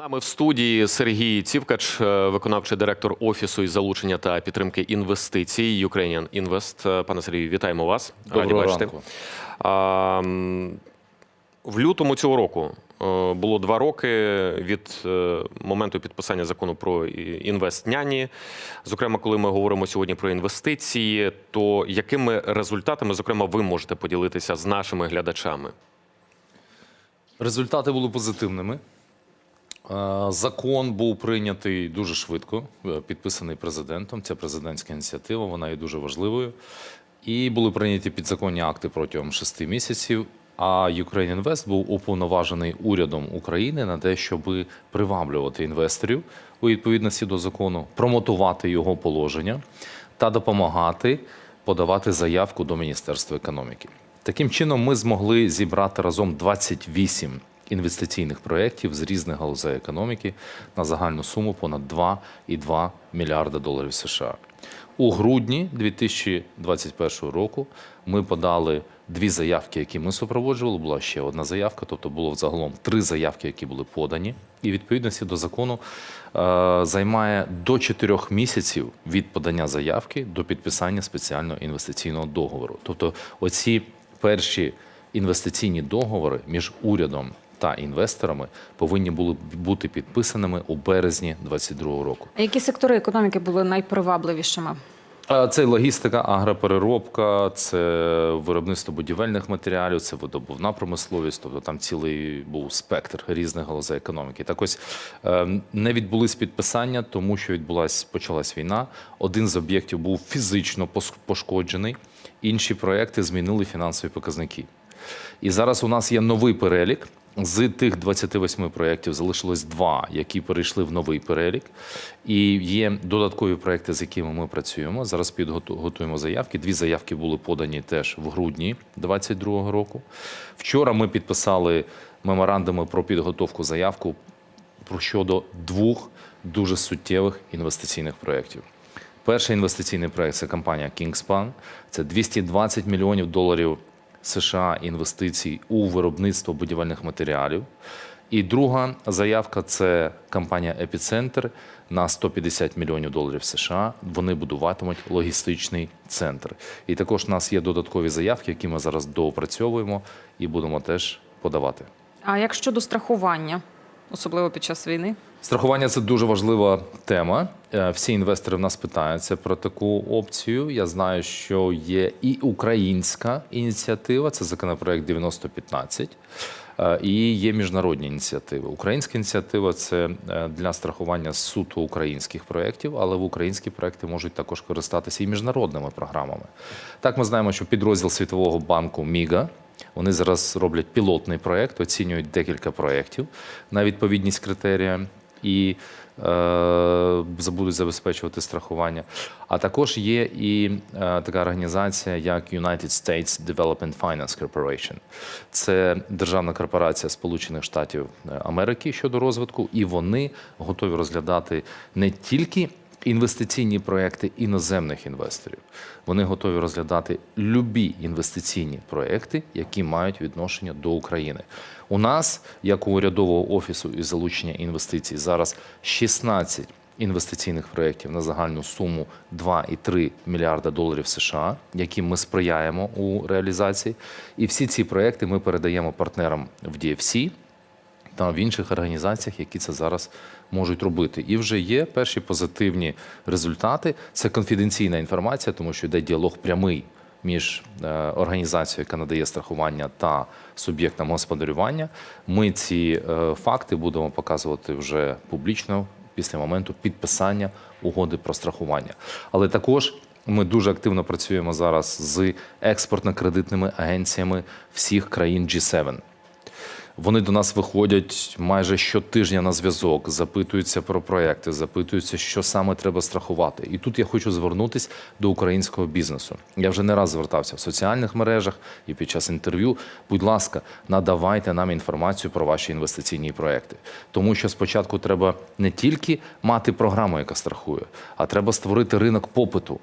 нами в студії Сергій Цівкач, е, виконавчий директор офісу із залучення та підтримки інвестицій Ukrainian Invest. Е, Пане Сергію, вітаємо вас. А, м, в лютому цього року е, було два роки від моменту підписання закону про інвестняні. Зокрема, коли ми говоримо сьогодні про інвестиції, то якими результатами, зокрема, ви можете поділитися з нашими глядачами? Результати були позитивними. Е, Закон був прийнятий дуже швидко, е, підписаний президентом. Це президентська ініціатива, вона є дуже важливою. І були прийняті підзаконні акти протягом шести місяців. А Ukraine Invest був уповноважений урядом України на те, щоб приваблювати інвесторів у відповідності до закону, промотувати його положення та допомагати подавати заявку до Міністерства економіки. Таким чином, ми змогли зібрати разом 28 інвестиційних проєктів з різних галузей економіки на загальну суму понад 2,2 мільярда доларів США. У грудні 2021 року ми подали дві заявки, які ми супроводжували. Була ще одна заявка, тобто було взагалом три заявки, які були подані. І відповідності до закону е, займає до 4 місяців від подання заявки до підписання спеціального інвестиційного договору. Тобто, оці перші інвестиційні договори між урядом та інвесторами повинні були бути підписаними у березні 2022 року. А які сектори економіки були найпривабливішими? Це логістика, агропереробка, це виробництво будівельних матеріалів, це видобувна промисловість. Тобто там цілий був спектр різних галузей економіки. Так ось е, не відбулись підписання, тому що відбулась почалась війна. Один з об'єктів був фізично пошкоджений, інші проекти змінили фінансові показники. І зараз у нас є новий перелік. З тих 28 проєктів залишилось два, які перейшли в новий перелік. І є додаткові проєкти, з якими ми працюємо. Зараз підготуємо заявки. Дві заявки були подані теж в грудні 2022 року. Вчора ми підписали меморандуми про підготовку заявку щодо двох дуже суттєвих інвестиційних проєктів. Перший інвестиційний проект це компанія Kingspan. Це 220 мільйонів доларів США інвестицій у виробництво будівельних матеріалів. І друга заявка це компанія Епіцентр на 150 мільйонів доларів США. Вони будуватимуть логістичний центр. І також у нас є додаткові заявки, які ми зараз доопрацьовуємо і будемо теж подавати. А як щодо страхування, особливо під час війни? Страхування це дуже важлива тема. Е, Всі інвестори в нас питаються про таку опцію. Я знаю, що є і українська ініціатива, це законопроект 9015, е, і є міжнародні ініціативи. Українська ініціатива це е, для страхування суто українських проєктів, але в українські проєкти можуть також користатися і міжнародними програмами. Так, ми знаємо, що підрозділ Світового банку Міга. Вони зараз роблять пілотний проєкт, оцінюють декілька проєктів на відповідність критеріям і е, будуть забезпечувати страхування. А також є і е, така організація, як United States Development Finance Corporation. Це державна корпорація Сполучених Штатів Америки щодо розвитку, і вони готові розглядати не тільки інвестиційні проекти іноземних інвесторів. Вони готові розглядати любі інвестиційні проекти, які мають відношення до України. У нас, як у урядового офісу із залучення інвестицій, зараз 16 інвестиційних проєктів на загальну суму 2,3 мільярда доларів США, яким ми сприяємо у реалізації. І всі ці проекти ми передаємо партнерам в DFC, та в інших організаціях, які це зараз можуть робити. І вже є перші позитивні результати. Це конфіденційна інформація, тому що йде діалог прямий між е, організацією, яка надає страхування, та суб'єктом господарювання. Ми ці е, факти будемо показувати вже публічно після моменту підписання угоди про страхування. Але також ми дуже активно працюємо зараз з експортно-кредитними агенціями всіх країн G7. Вони до нас виходять майже щотижня на зв'язок, запитуються про проекти, запитуються, що саме треба страхувати. І тут я хочу звернутися до українського бізнесу. Я вже не раз звертався в соціальних мережах і під час інтерв'ю. Будь ласка, надавайте нам інформацію про ваші інвестиційні проекти, тому що спочатку треба не тільки мати програму, яка страхує, а треба створити ринок попиту.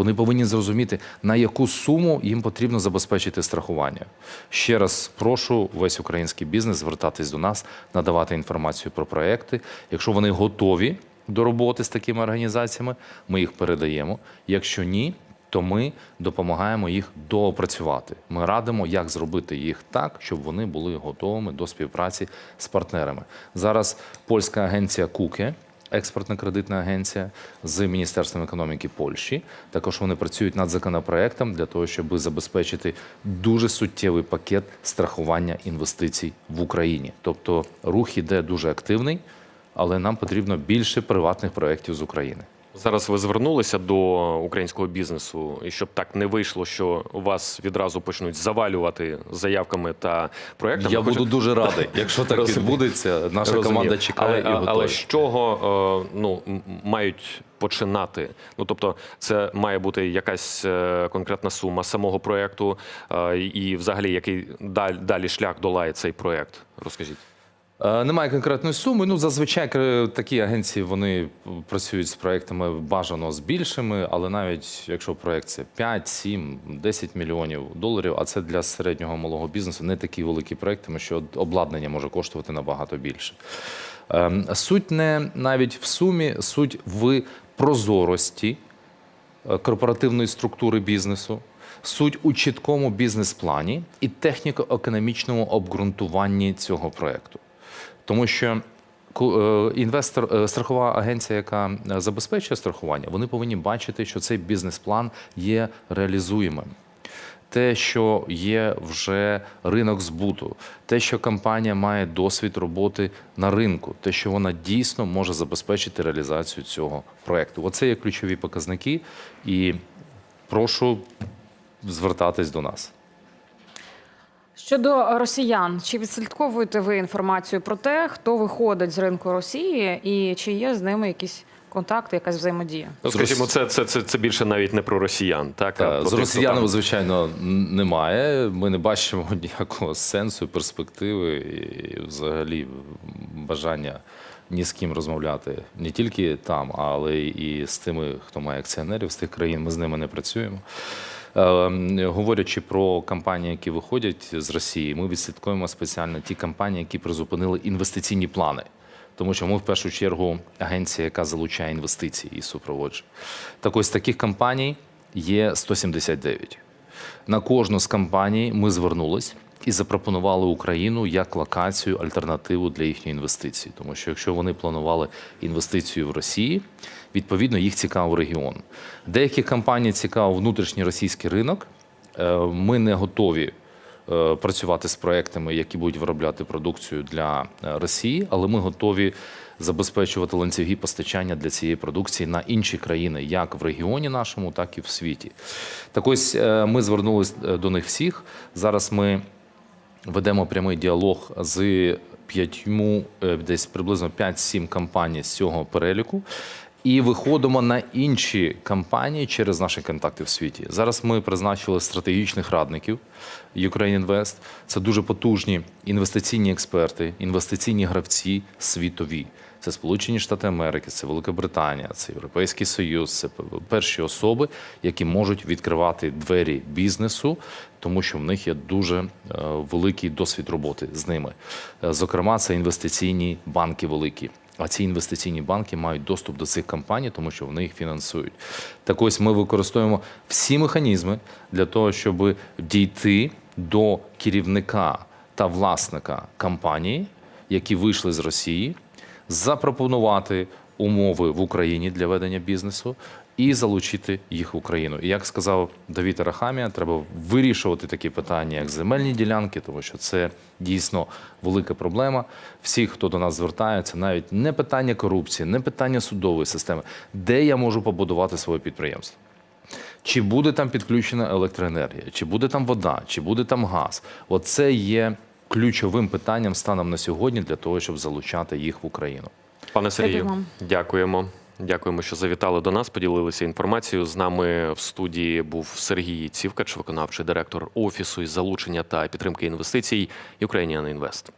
Вони повинні зрозуміти, на яку суму їм потрібно забезпечити страхування. Ще раз прошу весь український бізнес звертатись до нас, надавати інформацію про проекти. Якщо вони готові до роботи з такими організаціями, ми їх передаємо. Якщо ні, то ми допомагаємо їх доопрацювати. Ми радимо, як зробити їх так, щоб вони були готовими до співпраці з партнерами. Зараз польська агенція Куке. Експортна кредитна агенція з Міністерством економіки Польщі. Також вони працюють над законопроектом для того, щоб забезпечити дуже суттєвий пакет страхування інвестицій в Україні. Тобто рух іде дуже активний, але нам потрібно більше приватних проєктів з України. Зараз ви звернулися до українського бізнесу, і щоб так не вийшло, що вас відразу почнуть завалювати заявками та проектами. Я Хочу- буду дуже радий, якщо так відбудеться. Наша Розумію. команда чекає але, і готова. Але з чого е, ну, мають починати? Ну тобто, це має бути якась е, конкретна сума самого проекту, е, і взагалі який далі шлях долає цей проект? Розкажіть. Е, Немає конкретної суми. Ну зазвичай такі агенції вони працюють з проектами бажано з більшими, але навіть якщо проект це 5, 7, 10 мільйонів доларів, а це для середнього малого бізнесу не такі великі проекти, тому що обладнання може коштувати набагато більше. Ем, Суть не навіть в сумі, суть в прозорості е, корпоративної структури бізнесу, суть у чіткому бізнес-плані і техніко-економічному обґрунтуванні цього проекту. Тому що е, інвестор, е, страхова агенція, яка е, забезпечує страхування, вони повинні бачити, що цей бізнес-план є реалізуємим. Те, що є вже ринок збуту, те, що компанія має досвід роботи на ринку, те, що вона дійсно може забезпечити реалізацію цього проекту. Оце є ключові показники, і прошу звертатись до нас. Щодо росіян, чи відслідковуєте ви інформацію про те, хто виходить з ринку Росії, і чи є з ними якісь контакти, якась взаємодія? Ну, скажімо, це, це, це, це більше навіть не про росіян, так? а про З росіянами, там. звичайно, немає. Ми не бачимо ніякого сенсу, перспективи і взагалі бажання ні з ким розмовляти не тільки там, але і з тими, хто має акціонерів з тих країн. Ми з ними не працюємо. Е, Говорячи про компанії, які виходять з Росії, ми відслідкуємо спеціально ті компанії, які призупинили інвестиційні плани. Тому що ми в першу чергу агенція, яка залучає інвестиції і супроводжує. Так ось таких компаній є 179. На кожну з компаній ми звернулись і запропонували Україну як локацію, альтернативу для їхньої інвестиції. Тому що якщо вони планували інвестицію в Росії, відповідно їх цікавив регіон. Деякі компанії цікавив внутрішній російський ринок. Е, Ми не готові е, працювати з проектами, які будуть виробляти продукцію для е, Росії, але ми готові забезпечувати ланцюги постачання для цієї продукції на інші країни, як в регіоні нашому, так і в світі. Так ось ми звернулись до них всіх. Зараз ми ведемо прямий діалог з п'ятьму, е, десь приблизно 5-7 компаній з цього переліку. І виходимо на інші компанії через наші контакти в світі. Зараз ми призначили стратегічних радників Ukraine Invest. Це дуже потужні інвестиційні експерти, інвестиційні гравці світові. Це Сполучені Штати Америки, це Велика Британія, це Європейський Союз, це перші особи, які можуть відкривати двері бізнесу, тому що в них є дуже е, великий досвід роботи з ними. Е, Зокрема, це інвестиційні банки великі. А ці інвестиційні банки мають доступ до цих компаній, тому що вони їх фінансують. Так ось ми використовуємо всі механізми для того, щоб дійти до керівника та власника компанії, які вийшли з Росії, запропонувати умови в Україні для ведення бізнесу і залучити їх в Україну. І як сказав Давід Арахамія, треба вирішувати такі питання, як земельні ділянки, тому що це дійсно велика проблема. Всі, хто до нас звертаються, навіть не питання корупції, не питання судової системи, де я можу побудувати своє підприємство. Чи буде там підключена електроенергія, чи буде там вода, чи буде там газ? Оце є ключовим питанням станом на сьогодні для того, щоб залучати їх в Україну. Пане Сергію, дякуємо. Дякуємо, що завітали до нас, поділилися інформацією. З нами в студії був Сергій Цівкач, виконавчий директор офісу із залучення та підтримки інвестицій Ukrainian Invest.